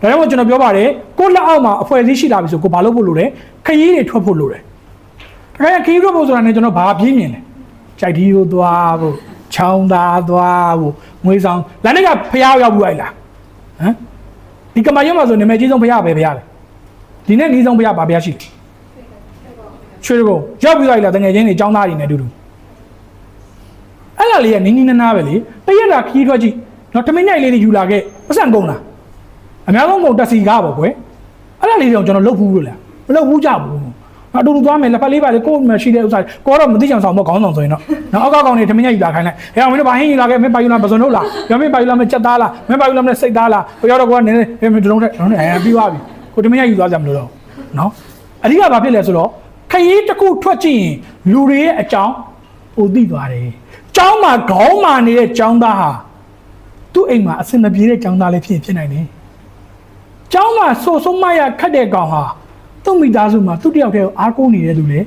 ဒါကြောင့်မို့ကျွန်တော်ပြောပါတယ်ကိုယ့်လက်အောက်မှာအဖွဲ့အစည်းရှိလာပြီဆိုကိုဘာလုပ်ဖို့လိုလဲခရီးတွေထွက်ဖို့လိုတယ်ဒါကြရင်ခရီးထွက်ဖို့ဆိုတာနဲ့ကျွန်တော်ဘာပြင်းမြင်လဲကြိုက်ဒီကိုသွားဖို့ချောင်းသားသွားဖို့ငွေဆောင်လမ်းတွေကဖျားရောက်ဘူးလိုက်လားဟမ်ဒီကမာရွတ်မှာဆိုနာမည်ကြီးဆုံးဖျားပဲဖျားလေဒီနေ့နီးဆုံးဖျားဘာဖျားရှိလဲရွှေဘုံရောက်ပြီးလိုက်လားတငယ်ချင်းတွေចောင်းသားတွေနဲ့အတူတူအဲ့လာလေးကနင်းနင်းနားနားပဲလေတရက်တာခီးထွက်ကြည့်နော်တမိနိုင်လေးတွေယူလာခဲ့ပတ်စံကုန်လား အများဆုံးကုန်တက်စီကားပေါ့ကွယ်အဲ့လာလေးတော့ကျွန်တော်လုတ်ဘူးလို့လားမလုတ်ဘူးကြဘူးနော်အတူတူသွားမယ်လက်ဖက်လေးပါလေကိုယ်မရှိတဲ့ဥစ္စာကိုတော့မသိချင်ဆောင်မခေါင်းဆောင်ဆိုရင်တော့နော်အောက်ကောင်တွေတမိနိုင်ယူလာခိုင်းလိုက်ဟဲ့အောင်မင်းတို့ဘာဟင်းယူလာခဲ့မင်းပါယူလာပစုံလို့လားရမင်းပါယူလာမချက်သားလားမင်းပါယူလာမစိတ်သားလားဟိုရောက်တော့ကိုကနည်းနည်းဟဲ့မင်းတို့တော့တော့အဲပြီးသွားပြီကိုတမိနိုင်ယူသွားကြမလို့တော့နော်အဓိကဘာဖြစ်လဲဆိုတော့ခရီးတစ်ခုထွက်ကြည့်ရင်လူတွေရဲ့အကြောင်းပိုသိသွားတယ်ကျောင်းမှာခေါင်းမာနေတဲ့ကျောင်းသားဟာသူ့အိမ်မှာအဆင်မပြေတဲ့ကျောင်းသားလေးဖြစ်ရင်ဖြစ်နိုင်တယ်။ ကျောင်းမှာဆိုဆုံးမရခတ်တဲ့ကောင်ဟာသူ့မိသားစုမှာသူ့တယောက်တည်းကိုအားကိုးနေတဲ့လူလေ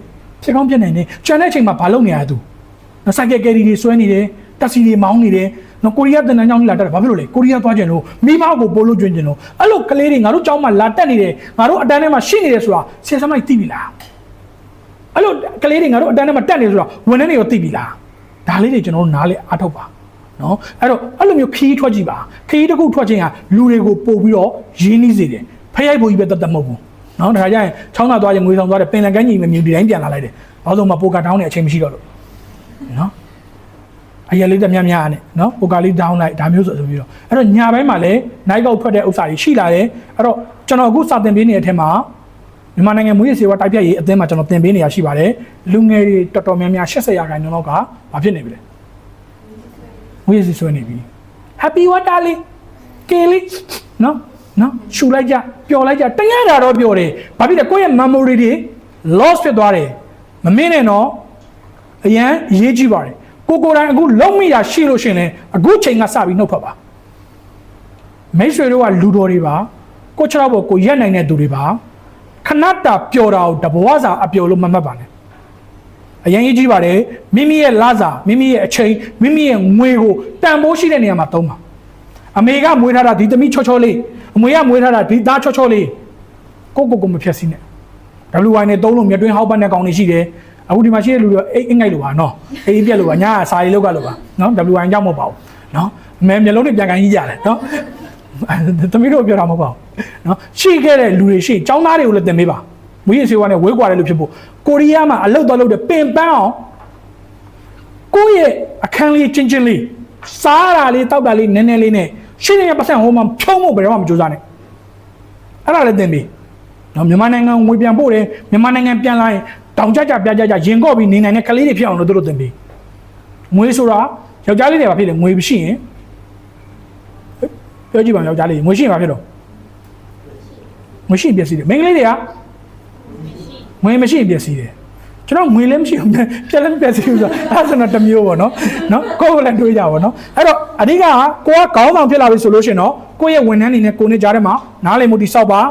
ဖြစ်ကောင်းဖြစ်နိုင်တယ်။ကျန်တဲ့အချိန်မှာဘာလုပ်နေရလဲသူ။နော်စိုက်ကယ်ကယ်ရီတွေဆွဲနေတယ်။တက်စီတွေမောင်းနေတယ်။နော်ကိုရီးယားတန်တန်ကြောင်းကြီးလာတက်တယ်ဘာဖြစ်လို့လဲကိုရီးယားသွားကြင်လို့မိဘကိုပို့လို့ကျွင်ကျင်လို့အဲ့လိုကလေးတွေငါတို့ကျောင်းမှာလာတက်နေတယ်ငါတို့အတန်းထဲမှာရှိနေတယ်ဆိုတာဆရာဆရာမကြီးသိပြီလား။အဲ့လိုကလေးတွေငါတို့အတန်းထဲမှာတက်နေဆိုတာဝန်ထမ်းတွေကိုသိပြီလား။ဒါလေးတွေကျွန်တော်တို့နားလေအားထုတ်ပါ နော်အဲ့တော့အဲ့လိုမျိုးခီးထွက်ကြည့်ပါခီးတစ်ခုထွက်ခြင်းဟာလူတွေကိုပို့ပြီးတော့ရင်းနှီးစေတယ်ဖျက်ရိုက်ဖို့ကြီးပဲတတ်တတ်မဟုတ်ဘူးနော်ဒါကြရင်ချောင်းသာသွားရင်ငွေဆောင်သွားတယ်ပင်လယ်ကမ်းကြီးမမြင်ဒီတိုင်းပြန်လာလိုက်တယ်ဘာလို့ဆိုမှပိုကာတောင်းတဲ့အချိန်မရှိတော့လို့နော်အရက်လေးတက်များများနဲ့နော်ပိုကာလေးတောင်းလိုက်ဒါမျိုးဆိုဆိုပြီးတော့အဲ့တော့ညာဘက်မှာလည်းနိုင်ကောက်ထွက်တဲ့ဥစ္စာတွေရှိလာတယ်အဲ့တော့ကျွန်တော်အခုစာသင်ပေးနေတဲ့အထက်မှာမြန်မာနိုင်ငံမွေးရစေဝါတိုက်ပြတ်ရေးအသင်းမှာကျွန်တော်တင်ပေးနေရရှိပါတယ်လူငယ်တွေတော်တော်များများ80ရာခိုင်နှုန်းလောက်ကဘာဖြစ်နေပြီလဲ မွေးရစေဆွဲနေပြီ Happy water လေးကဲလေးနော်နော်ရှူလိုက်ကြပျော်လိုက်ကြတရတာတော့ပျော်တယ်ဘာဖြစ်လဲကိုယ့်ရဲ့ memory တွေ loss ဖြစ်သွားတယ်မမင်းနဲ့တော့အရန်အရေးကြီးပါတယ်ကိုကိုယ်တိုင်အခုလုံးမိတာရှိလို့ရှရင်လေအခုချိန်ကစပြီးနှုတ်ဖက်ပါမိတ်ဆွေတို့ကလူတော်တွေပါကိုချောက်ဘောကိုရက်နိုင်တဲ့သူတွေပါခဏတာပျော်တာကိုတဘဝစာအပျော်လို့မမှတ်ပါနဲ့ အရင်ရေးကြည့်ပါတယ်မိမိရဲ့လစာမိမိရဲ့အချိန်မိမိရဲ့ငွေကိုတန်ဖိုးရှိတဲ့နေရာမှာသုံးပါအမေကမွေးထားတာဒီသမီးချောချောလေးအမွေကမွေးထားတာဒီသားချောချောလေးကိုကိုကိုမဖြက်စီးနဲ့ WY နဲ့သုံးလို့မြတ်တွင်းဟောက်ပတ်နဲ့ကောင်းနေရှိတယ်အခုဒီမှာရှိတဲ့လူတွေအိတ်ငိုက်လို့ပါနော်အိတ်ပြက်လို့ပါညာစာရီလောက်ကလို့ပါနော် WY ကြောက်မပါဘူးနော်မဲမျိုးလုံးတွေပြန်ကန်ကြီးကြတယ်နော်သမီးတို့ပြောတာမဟုတ်ပါဘူးနော်ရှိခဲ့တဲ့လူတွေရှိចောင်းသားတွေကိုလည်းတင်ပေးပါ မူရစေဝါနဲ့ဝေးကွာတယ်လို့ဖြစ်ဖို့ကိုရီးယားမှာအလုပ်သွားလုပ်တဲ့ပင်ပန်းအောင်ကိုယ့်ရဲ့အခန်းလေးချင်းချင်းလေးစားတာလေးတောက်တာလေးနည်းနည်းလေးနဲ့ရှင်းနေတဲ့ပတ်စံဟိုမှာဖြုံးဖို့ဘယ်တော့မှမကြိုးစားနဲ့အဲ့ဒါလည်းသင်ပြီနော်မြန်မာနိုင်ငံငွေပြန်ပို့တယ်မြန်မာနိုင်ငံပြန်လာရင်တောင်ကြကြပြကြကြရင်ကော့ပြီးနေနိုင်တဲ့ကလေးတွေဖြစ်အောင်လို့တို့သင်ပြီငွေဆိုတာယောက်ျားလေးတွေပါဖြစ်တယ်ငွေမရှိရင်ပြောကြည့်ပါယောက်ျားလေးငွေရှိရင်ပါဖြစ်တော့ငွေရှိပျက်စီးတယ်မိန်းကလေးတွေက ငွေမရှိရင်ပျက်စီးတယ်ကျွန်တော်ငွေလည်းမရှိဘူးပြက်လည်းမပျက်စီးဘူးဆိုတော့အဲ့ဒါဆိုတော့တစ်မျိုးပေါ့နော်နော်ကိုယ့်ကိုယ်လည်းတွေးကြပါနော်အဲ့တော့အဓိကကကိုကခေါင်းဆောင်ဖြစ်လာပြီဆိုလို့ရှိရင်တော့ကိုယ့်ရဲ့ဝန်ထမ်းတွေနဲ့ကိုယ်နဲ့ကြားထဲမှာနားလည်မှုတိစောက်ပါ